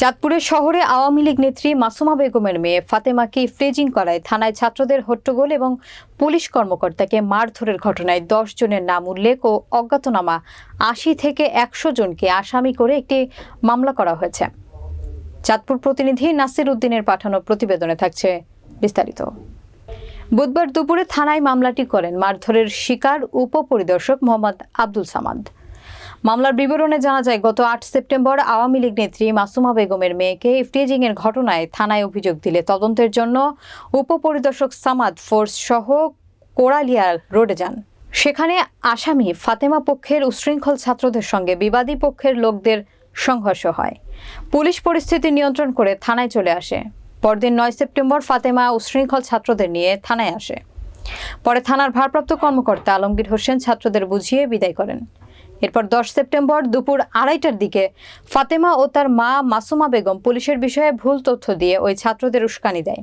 চাঁদপুরের শহরে আওয়ামী লীগ নেত্রী মাসুমা বেগমের মেয়ে ফাতেমাকে ফ্রেজিং করায় থানায় ছাত্রদের হট্টগোল এবং পুলিশ কর্মকর্তাকে মারধরের ঘটনায় দশ জনের নাম উল্লেখ ও অজ্ঞাতনামা আশি থেকে একশো জনকে আসামি করে একটি মামলা করা হয়েছে। চাঁদপুর প্রতিনিধি নাসির উদ্দিনের পাঠানো প্রতিবেদনে থাকছে বিস্তারিত। বুধবার দুপুরে থানায় মামলাটি করেন মারধরের শিকার উপপরিদর্শক মোহাম্মদ আব্দুল সামাদ। মামলার বিবরণে জানা যায়, গত আট সেপ্টেম্বর আওয়ামী লীগ নেত্রী মাসুমা বেগমের মেয়েকে ইফটিজিং এর ঘটনায় থানায় অভিযোগ দিলে তদন্তের জন্য উপপরিদর্শক সামাদ ফোর্স সহ কোড়ালিয়া রোডে যান। সেখানে আসামি ফাতেমা পক্ষের উশৃঙ্খল ছাত্রদের সঙ্গে বিবাদী পক্ষের লোকদের সংঘর্ষ হয়। পুলিশ পরিস্থিতি নিয়ন্ত্রণ করে থানায় চলে আসে। পরদিন নয় সেপ্টেম্বর ফাতেমা উশৃঙ্খল ছাত্রদের নিয়ে থানায় আসে। পরে থানার ভারপ্রাপ্ত কর্মকর্তা আলমগীর হোসেন ছাত্রদের বুঝিয়ে বিদায় করেন। এরপর দশ সেপ্টেম্বর দুপুর আড়াইটার দিকে ফাতেমা ও তার মা মাসুমা বেগম পুলিশের বিষয়ে ভুল তথ্য দিয়ে ওই ছাত্রদের উস্কানি দেয়।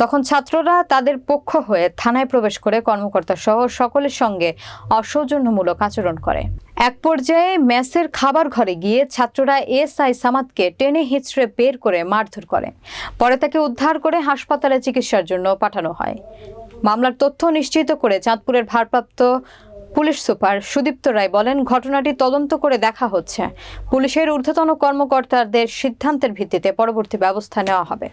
তখন ছাত্ররা তাদের পক্ষ হয়ে থানায় প্রবেশ করে কর্মকর্তা সহ সকলের সঙ্গে অসৌজন্যমূলক আচরণ করে। এক পর্যায়ে মেসের খাবার ঘরে গিয়ে ছাত্ররা এস আই সামাদকে টেনে হিচড়ে বের করে মারধর করে। পরে তাকে উদ্ধার করে হাসপাতালে চিকিৎসার জন্য পাঠানো হয়। মামলার তথ্য নিশ্চিত করে চাঁদপুরের ভারপ্রাপ্ত পুলিশ সুপার সুদীপ্ত রায় বলেন, ঘটনাটি তদন্ত করে দেখা হচ্ছে। পুলিশের ঊর্ধ্বতন কর্মকর্তাদের সিদ্ধান্তের ভিত্তিতে পরবর্তী ব্যবস্থা নেওয়া হবে।